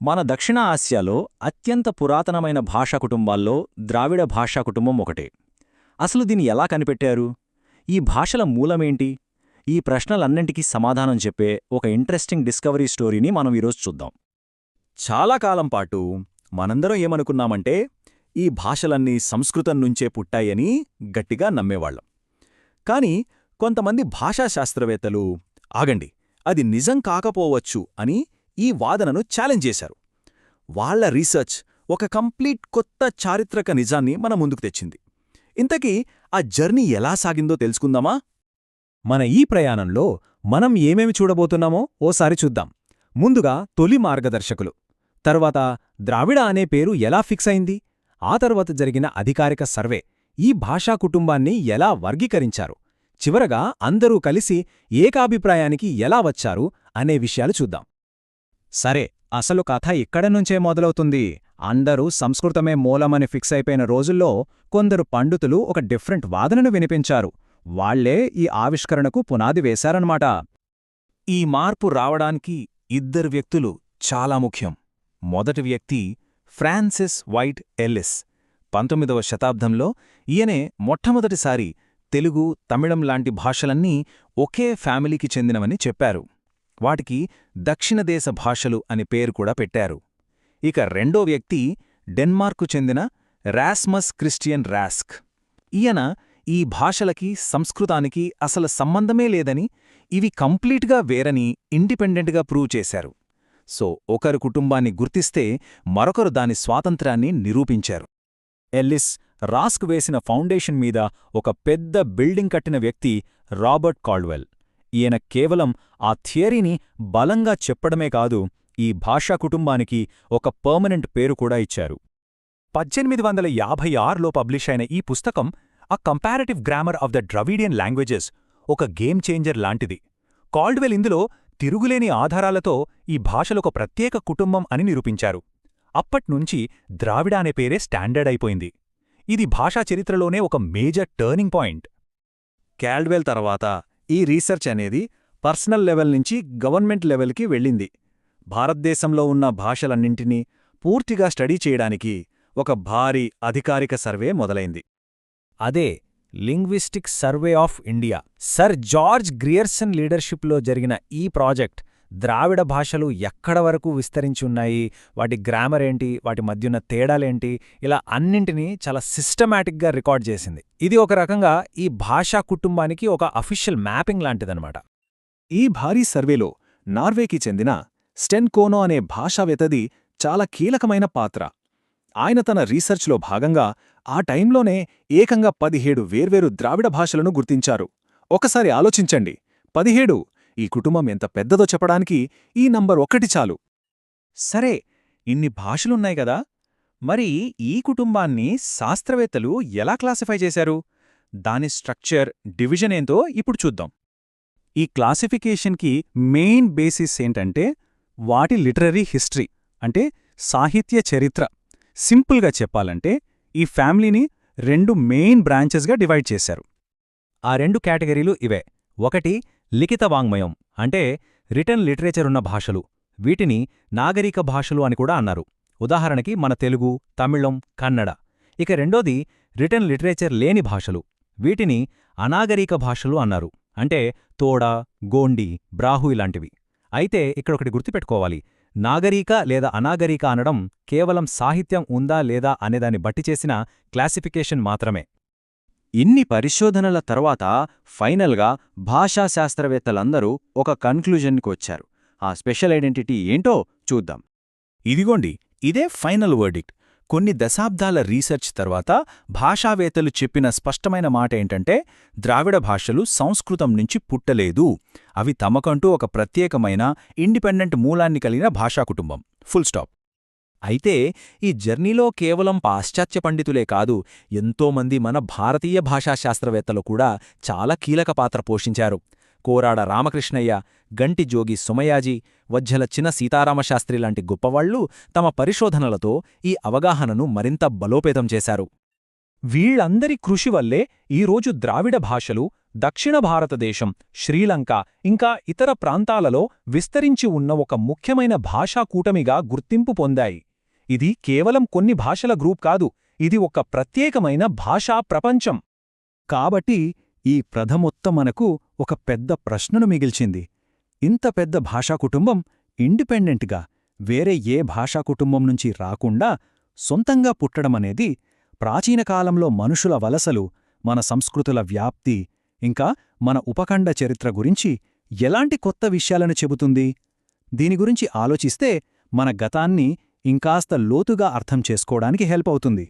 మన దక్షిణ ఆసియాలో అత్యంత పురాతనమైన భాషా కుటుంబాల్లో ద్రావిడ భాషా కుటుంబం ఒకటే. అసలు దీన్ని ఎలా కనిపెట్టారు? ఈ భాషల మూలమేంటి? ఈ ప్రశ్నలన్నింటికీ సమాధానం చెప్పే ఒక ఇంట్రెస్టింగ్ డిస్కవరీ స్టోరీని మనం ఈరోజు చూద్దాం. చాలా కాలం పాటు మనందరం ఏమనుకున్నామంటే ఈ భాషలన్నీ సంస్కృతం నుంచే పుట్టాయని గట్టిగా నమ్మేవాళ్ళం కాని కొంతమంది భాషాశాస్త్రవేత్తలు ఆగండి అది నిజం కాకపోవచ్చు అని ఈ వాదనను ఛాలెంజ్ చేశారు. వాళ్ళ రీసెర్చ్ ఒక కంప్లీట్ కొత్త చారిత్రక నిజాన్ని మన ముందుకు తెచ్చింది. ఇంతకీ ఆ జర్నీ ఎలా సాగిందో తెలుసుకుందామా? మన ఈ ప్రయాణంలో మనం ఏమేమి చూడబోతున్నామో ఓసారి చూద్దాం. ముందుగా తొలి మార్గదర్శకులు. తర్వాత ద్రావిడ అనే పేరు ఎలా ఫిక్స్ అయింది? ఆ తర్వాత జరిగిన అధికారిక సర్వే ఈ భాషా కుటుంబాన్ని ఎలా వర్గీకరించారు? చివరగా అందరూ కలిసి ఏకాభిప్రాయానికి ఎలా వచ్చారు అనే విషయాలు చూద్దాం. సరే అసలు కథ ఇక్కడి నుంచే మొదలవుతుంది. అందరూ సంస్కృతమే మూలమని ఫిక్స్ అయిపోయిన రోజుల్లో కొందరు పండితులు ఒక డిఫరెంట్ వాదనను వినిపించారు. వాళ్ళే ఈ ఆవిష్కరణకు పునాది వేశారన్నమాట. ఈ మార్పు రావడానికి ఇద్దరు వ్యక్తులు చాలా ముఖ్యం. మొదటి వ్యక్తి ఫ్రాన్సిస్ వైట్ ఎల్లిస్. పంతొమ్మిదవ శతాబ్దంలో ఈయనే మొట్టమొదటిసారి తెలుగు తమిళం లాంటి భాషలన్నీ ఒకే ఫ్యామిలీకి చెందినవని చెప్పారు. వాటికి దక్షిణదేశ భాషలు అని పేరు కూడా పెట్టారు. ఇక రెండో వ్యక్తి డెన్మార్కు చెందిన రాస్మస్ క్రిస్టియన్ రాస్క్. ఈయన ఈ భాషలకి సంస్కృతానికి అసలు సంబంధమే లేదని ఇవి కంప్లీట్గా వేరని ఇండిపెండెంట్గా ప్రూవ్ చేశారు. సో ఒకరు కుటుంబాన్ని గుర్తిస్తే మరొకరు దాని స్వాతంత్రాన్ని నిరూపించారు. ఎల్లిస్ రాస్క్ వేసిన ఫౌండేషన్ మీద ఒక పెద్ద బిల్డింగ్ కట్టిన వ్యక్తి రాబర్ట్ కాల్డ్వెల్. ఈయన కేవలం ఆ థియరీని బలంగా చెప్పడమే కాదు ఈ భాషా కుటుంబానికి ఒక పర్మనెంట్ పేరు కూడా ఇచ్చారు. పద్దెనిమిది వందల యాభై ఆరులో పబ్లిష్ అయిన ఈ పుస్తకం a comparative grammar of the Dravidian languages ఒక గేమ్ చేంజర్ లాంటిది. కాల్డ్వెల్ ఇందులో తిరుగులేని ఆధారాలతో ఈ భాషలొక ప్రత్యేక కుటుంబం అని నిరూపించారు. అప్పట్నుంచి ద్రావిడ అనే పేరే స్టాండర్డ్ అయిపోయింది. ఇది భాషా చరిత్రలోనే ఒక మేజర్ టర్నింగ్ పాయింట్. క్యాల్డ్వెల్ తర్వాత ఈ రీసెర్చ్ అనేది పర్సనల్ లెవెల్ నుంచి గవర్నమెంట్ లెవెల్కి వెళ్ళింది. భారతదేశంలో ఉన్న భాషలన్నింటినీ పూర్తిగా స్టడీ చేయడానికి ఒక భారీ అధికారిక సర్వే మొదలైంది. అదే linguistic survey of India. Sir George Grierson లీడర్షిప్లో జరిగిన ఈ ప్రాజెక్ట్ ద్రావిడ భాషలు ఎక్కడ వరకు విస్తరించి ఉన్నాయి వాటి గ్రామర్ ఏంటి వాటి మధ్యున్న తేడాలేంటి ఇలా అన్నింటినీ చాలా సిస్టమాటిక్గా రికార్డ్ చేసింది. ఇది ఒక రకంగా ఈ భాషా కుటుంబానికి ఒక అఫీషియల్ మ్యాపింగ్ లాంటిదనమాట ఈ భారీ సర్వేలో నార్వేకి చెందిన స్టెన్కోనో అనే భాషావేత్తది చాలా కీలకమైన పాత్ర. ఆయన తన రీసెర్చ్లో భాగంగా ఆ టైంలోనే ఏకంగా పదిహేడు వేర్వేరు ద్రావిడ భాషలను గుర్తించారు. ఒకసారి ఆలోచించండి. పదిహేడు ఈ కుటుంబం ఎంత పెద్దదో చెప్పడానికి ఈ నంబర్ ఒక్కటి చాలు. సరే ఇన్ని భాషలున్నాయి కదా మరి ఈ కుటుంబాన్ని శాస్త్రవేత్తలు ఎలా క్లాసిఫై చేశారు? దాని స్ట్రక్చర్ డివిజన్ ఏంతో ఇప్పుడు చూద్దాం. ఈ క్లాసిఫికేషన్కి మెయిన్ బేసిస్ ఏంటంటే వాటి లిటరరీ హిస్టరీ అంటే సాహిత్య చరిత్ర. సింపుల్గా చెప్పాలంటే ఈ ఫ్యామిలీని రెండు మెయిన్ బ్రాంచెస్గా డివైడ్ చేశారు. ఆ రెండు కేటగిరీలు ఇవే. ఒకటి లిఖిత వాంగ్మయం అంటే రిటర్న్ లిటరేచరున్న భాషలు. వీటిని నాగరిక భాషలు అని కూడా అన్నారు. ఉదాహరణకి మన తెలుగు తమిళం కన్నడ. ఇక రెండోది రిటర్న్ లిటరేచర్ లేని భాషలు. వీటిని అనాగరిక భాషలు అన్నారు. అంటే తోడ గోండి బ్రాహు ఇలాంటివి. అయితే ఇక్కడొకటి గుర్తుపెట్టుకోవాలి. నాగరీక లేదా అనాగరీక అనడం కేవలం సాహిత్యం ఉందా లేదా అనేదాన్ని బట్టి చేసిన క్లాసిఫికేషన్ మాత్రమే. ఇన్ని పరిశోధనల తర్వాత ఫైనల్గా భాషాశాస్త్రవేత్తలందరూ ఒక కన్క్లూజన్కి వచ్చారు ఆ స్పెషల్ ఐడెంటిటీ ఏంటో చూద్దాం. ఇదిగోండి ఇదే ఫైనల్ వర్డిక్ట్. కొన్ని దశాబ్దాల రీసెర్చ్ తర్వాత భాషావేత్తలు చెప్పిన స్పష్టమైన మాట ఏంటంటే ద్రావిడ భాషలు సంస్కృతం నుంచి పుట్టలేదు. అవి తమకంటూ ఒక ప్రత్యేకమైన ఇండిపెండెంట్ మూలాన్ని కలిగిన భాషా కుటుంబం. Full stop. అయితే ఈ జర్నీలో కేవలం పాశ్చాత్య పండితులే కాదు ఎంతోమంది మన భారతీయ భాషాశాస్త్రవేత్తలు కూడా చాలా కీలక పాత్ర పోషించారు. కోరాడ రామకృష్ణయ్య గంటి జోగి సుమయాజీ వజ్జల చిన సీతారామశాస్త్రి లాంటి గొప్పవాళ్ళు తమ పరిశోధనలతో ఈ అవగాహనను మరింత బలోపేతం చేశారు. వీళ్ళందరి కృషి వల్లే ఈరోజు ద్రావిడ భాషలు దక్షిణ భారతదేశం శ్రీలంక ఇంకా ఇతర ప్రాంతాలలో విస్తరించి ఉన్న ఒక ముఖ్యమైన భాషాకూటమిగా గుర్తింపు పొందాయి. ఇది కేవలం కొన్ని భాషల గ్రూప్ కాదు ఇది ఒక ప్రత్యేకమైన భాషా ప్రపంచం. కాబట్టి ఈ ప్రథమొత్తం మనకు ఒక పెద్ద ప్రశ్నను మిగిల్చింది. ఇంత పెద్ద భాషా కుటుంబం ఇండిపెండెంట్గా వేరే ఏ భాషా కుటుంబం నుంచి రాకుండా సొంతంగా పుట్టడమనేది ప్రాచీన కాలంలో మనుషుల వలసలు మన సంస్కృతుల వ్యాప్తి ఇంకా మన ఉపఖండ చరిత్ర గురించి ఎలాంటి కొత్త విషయాలను చెబుతుంది? దీని గురించి ఆలోచిస్తే మన గతాన్ని ఇంకాస్త లోతుగా అర్థం చేసుకోవడానికి హెల్ప్ అవుతుంది.